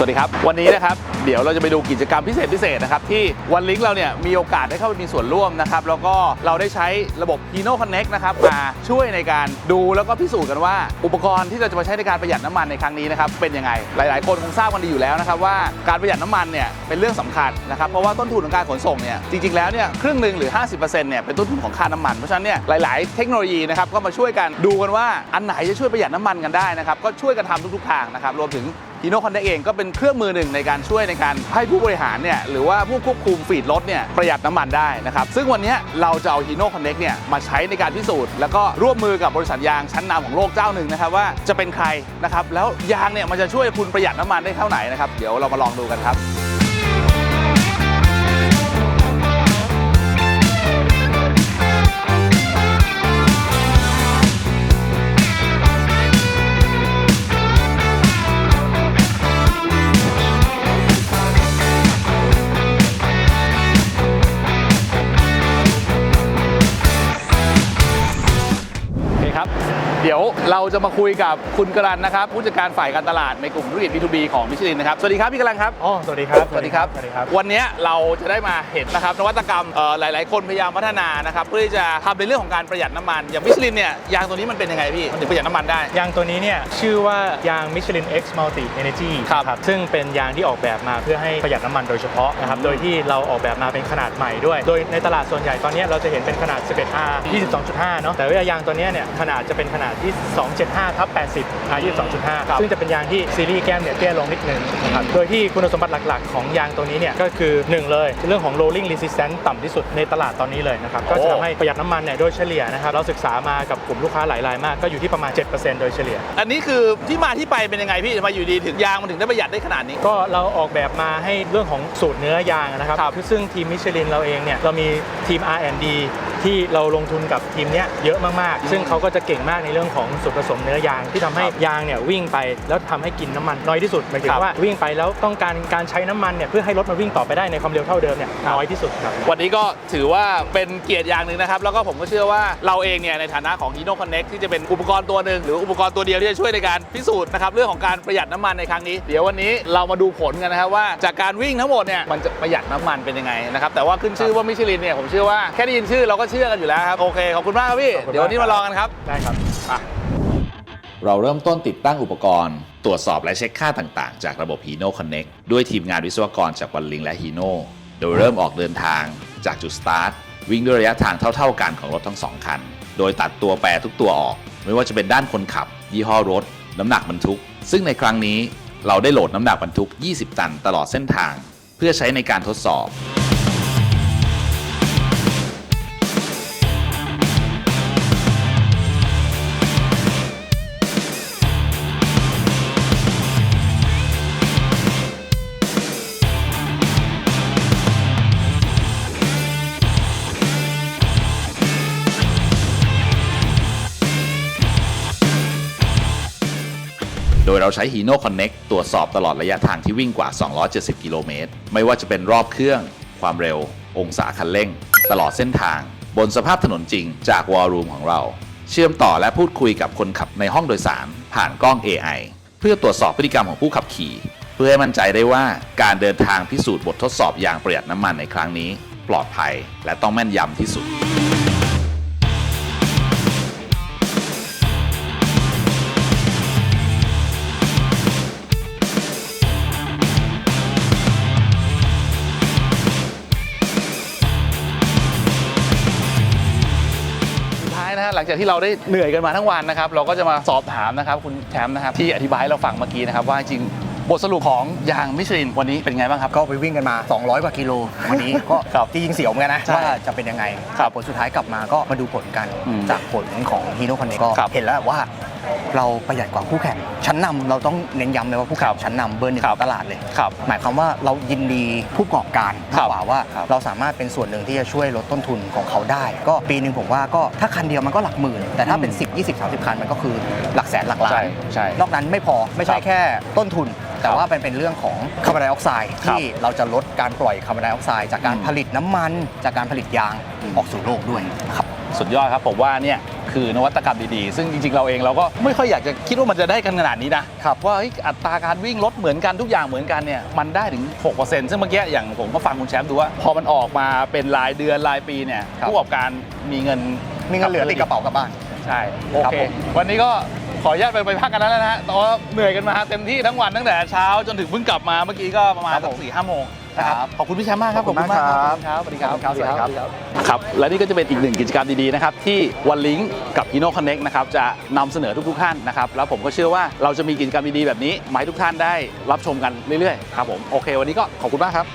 สวัสดีครับ วันนี้นะครับเดี๋ยวเราจะไปดูกิจกรรมพิเศษพิเศษนะครับที่วันลิงก์เราเนี่ยมีโอกาสได้เข้าไปมีส่วนร่วมนะครับแล้วก็เราได้ใช้ระบบ Hino Connect นะครับมาช่วยในการดูแล้วก็พิสูจน์กันว่า อุปกรณ์ที่เราจะมาใช้ในการประหยัดน้ำมันในครั้งนี้นะครับเป็นยังไงหลาย ๆ คนคงทราบกันดีอยู่แล้วนะครับว่าการประหยัดน้ำมันเนี่ยเป็นเรื่องสำคัญนะครับเพราะว่าต้นทุนของการขนส่งเนี่ยจริง ๆ แล้วเนี่ยครึ่งหนึ่งหรือ 50%เนี่ยเป็นต้นทุนของค่าน้ำมันเพราะฉะนั้นเนี่ยหลาย ๆ เทคโนโลยีนะครับก็มาช่วยกันดูกันว่าอันไหนจะช่วยประหยัดน้ำมันกันได้นะครับก็ช่วยกันทำทุก ๆ ทางนะครับรวมถึง ฮีโน่คอนเน c เองก็เป็นเครื่องมือหนึ่งในการช่วยในการให้ผู้บริหารเนี่ยหรือว่าผู้ควบคุมฟีดรถเนี่ยประหยัดน้ำมันได้นะครับ ซึ่งวันนี้เราจะเอาฮีโน่คอนเน c เนี่ยมาใช้ในการพิสูจน์ แล้วก็ร่วมมือกับบริษัทยางชั้นนำของโลกเจ้าหนึ่งนะครับว่าจะเป็นใครนะครับแล้วยางเนี่ยมันจะช่วยคุณประหยัดน้ำมันได้เท่าไหร่นะครับเดี๋ยวเรามาลองดูกันครับ เดี๋ยวเราจะมาคุยกับคุณกรันนะครับผู้จัดการฝ่ายการตลาดในกลุ่มธุรกิจ B2B ของมิชลินนะครับ สวัสดีครับพี่กรันครับ อ๋อ สวัสดีครับ สวัสดีครับ สวัสดีครับ วันนี้เราจะได้มาเห็นนะครับนวัตกรรมเอ่อหลาย ๆ คนพยายามพัฒนานะครับเพื่อที่จะทำในเรื่องของการประหยัดน้ำมัน อย่างมิชลินเนี่ยยางตัวนี้มันเป็นยังไงพี่มันถึงประหยัดน้ำมันได้ ยางตัวนี้เนี่ยชื่อว่ายาง Michelin X Multi Energy ครับซึ่งเป็นยางที่ออกแบบมาเพื่อให้ประหยัดน้ำมันโดยเฉพาะนะครับโดยที่เราออกแบบมาเป็นขนาดใหม่ด้วย โดยในตลาดส่วนใหญ่ตอนนี้เราจะเห็นเป็นขนาด 11R 22.5 เนาะแต่ว่ายางตัวเนี้ยเนี่ยขนาดจะเป็นขนาดที่275ทับ80 R 22.5 ซึ่งจะเป็นยางที่ซีรีส์แก้มเนี่ยเตี้ยลงนิดนึงนะครับ โดยที่คุณสมบัติหลักๆ ของยางตัวนี้เนี่ยก็คือหนึ่งเลย เรื่องของ rolling resistance ต่ำที่สุดในตลาดตอนนี้เลยนะครับ ก็จะทำให้ประหยัดน้ำมันเนี่ยโดยเฉลี่ยนะครับ เราศึกษามากับกลุ่มลูกค้าหลายรายมาก ก็อยู่ที่ประมาณ 7%โดยเฉลี่ย อันนี้คือที่มาที่ไปเป็นยังไงพี่ทำไมาอยู่ดีถึงยางมันถึงได้ประหยัดได้ขนาดนี้ ก็เราออกแบบมาให้เรื่องของสูตรเนื้อยางนะครับครับคือซึ่งทีมมิชลินเราเองเนี่ยเรามีทีม R&D ที่เราลงทุนกับทีมเนี้ยเยอะมากอืมๆซึ่งเขาก็จะเก่งมากในเรื่องของส่วนผสมเนื้อยาง ที่ทำให้ครับยางเนี่ยวิ่งไปแล้วทำให้กินน้ำมันน้อยที่สุดหมายถึงว่าวิ่งไปแล้วต้องการการใช้น้ำมันเนี่ยเพื่อให้รถมันวิ่งต่อไปได้ในความเร็วเท่าเดิมเนี่ยน้อยที่สุดครับ วันนี้ก็ถือว่าเป็นเกียรติอย่างหนึ่งนะครับ แล้วก็ผมก็เชื่อว่าเราเองเนี่ยในฐานะของ Hino Connect ที่จะเป็นอุปกรณ์ตัวหนึ่งหรืออุปกรณ์ตัวเดียวที่จะช่วยในการพิสูจน์นะครับเรื่องของการประหยัดน้ำมันในครั้งนี้ เดี๋ยววันนี้เรามาดูผลกันนะครับว่าจากการวิ่งทั้งหมดเนี่ยมันจะประหยัดน้ำมันเป็นยังไงนะครับแต่ว่าขึ้นชื่อว่ามิชลินเนี่ยผมเชื่อว่าแค่ได้ยินชื่อเราก็เชื่อกันอยู่แล้วครับ โอเค ขอบคุณมากครับพี่ขอบคุณมากเดี๋ยววันนี้มาลองกันครับ ได้ครับเราเริ่มต้นติดตั้งอุปกรณ์ ตรวจสอบและเช็คค่าต่างๆ จากระบบ Hino Connect ด้วยทีมงานวิศวกรจากวันลิงและ Hino โดยเริ่มออกเดินทางจากจุดสตาร์ทวิ่งด้วยระยะทางเท่า ๆ กันของรถทั้งสองคัน โดยตัดตัวแปรทุกตัวออก ไม่ว่าจะเป็นด้านคนขับ ยี่ห้อรถ น้ำหนักบรรทุก ซึ่งในครั้งนี้เราได้โหลดน้ำหนักบรรทุก 20 ตันตลอดเส้นทาง เพื่อใช้ในการทดสอบ ดยเราใช้ Hino Connect ตรวจสอบตลอดระยะทางที่วิ่งกว่า 270 กิโลเมตร ไม่ว่าจะเป็นรอบเครื่อง ความเร็ว องศาคันเร่ง ตลอดเส้นทาง บนสภาพถนนจริงจากวอลลุ่มของเรา เชื่อมต่อและพูดคุยกับคนขับในห้องโดยสาร ผ่านกล้อง AI เพื่อตรวจสอบพฤติกรรมของผู้ขับขี่ เพื่อให้มั่นใจได้ว่าการเดินทางพิสูจน์บททดสอบอย่างประหยัดน้ำมันในครั้งนี้ ปลอดภัยและต้องแม่นยำที่สุด หลังจากที่เราได้เหนื่อยกันมาทั้งวันนะครับ เราก็จะมาสอบถามนะครับคุณแชมป์นะครับที่อธิบายให้เราฟังเมื่อกี้นะครับว่าจริงบทสรุปของยางมิชลินวันนี้เป็นไงบ้างครับ ก็ไปวิ่งกันมา 200 กว่ากิโลวันนี้ก็ครับจริงๆเสียวเหมือนกันนะใช่ว่าจะเป็นยังไงครับผลสุดท้ายกลับมาก็มาดูผลกันอืมจากผลของฮีโน่คอนเนก็ครับเห็นแล้วว่า เราประหยัดกว่าคู่แข่ง ชั้นนำเราต้องเน้นย้ำเลยว่าคู่คแข่รังบชั้นนำเบอร์หนึ่งครับของตลาดเลยครับหมายความว่าเรายินดีผู้ประกอบการครัมากบกว่าว่าครับเราสามารถเป็นส่วนหนึ่งที่จะช่วยลดต้นทุนของเขาได้ ก็ปีหนึ่งผมว่าก็ถ้าคันเดียวมันก็หลักหมื่น แต่ถ้าเป็น 10 20 30 คันมันก็คือหลักแสนหลักล้าใช่นใช่นอกนั้นไม่พอไม่คใช่รับแค่ต้นทุน แต่ครับว่าเป็นเป็นเรื่องของคาร์บอนไดออกไซด์ครับที่เราจะลดการปล่อยคาร์บอนไดออกไซด์จากการอืมผลิตน้ำมัน จากการผลิตยางอืมออกสู่โลกด้วยครับสุดยอดครับผมว่าเนี่ยคือนวัตกรรมดีๆ ซึ่งจริงๆ เราเองเราก็ไม่ค่อยอยากจะคิดว่ามันจะได้กันขนาดนี้นะครับว่าเฮ้ยอัตราการวิ่งรถเหมือนกันทุกอย่างเหมือนกันเนี่ยมันได้ถึง 6%ซึ่งเมื่อกี้อย่างผมก็ฟังคุณแชมป์ดูว่า พอมันออกมาเป็นรายเดือนรายปีเนี่ยครับผู้ประกอบการมีเงินมีเงินเหลือติดกระเป๋ากลับบ้านใช่โอครับเคผมวันนี้ก็ ขออนุญาตไปไปพักกันแล้วนะฮะแต่ว่าเหนื่อยกันมาเต็มที่ทั้งวันตั้งแต่เช้าจนถึงเพิ่งกลับมาเมื่อกี้ก็ประมาณครับสัผกมสี่ห้าโมงนะครับครับขอบคุณพี่แชมป์มากครับขอบคุณมากครับสวัสดีครับครับสวัสดีครับครับและนี่ก็จะเป็นอีกหนึ่งกิจกรรมดีๆนะครับที่วันลิงกับ Hino Connect นะครับจะนำเสนอทุกๆท่านนะครับแล้วผมก็เชื่อว่าเราจะมีกิจกรรมดีๆแบบนี้มาให้ทุกท่านได้รับชมกันเรื่อยๆครับผมโอเค วันนี้ก็ขอบคุณมากครับ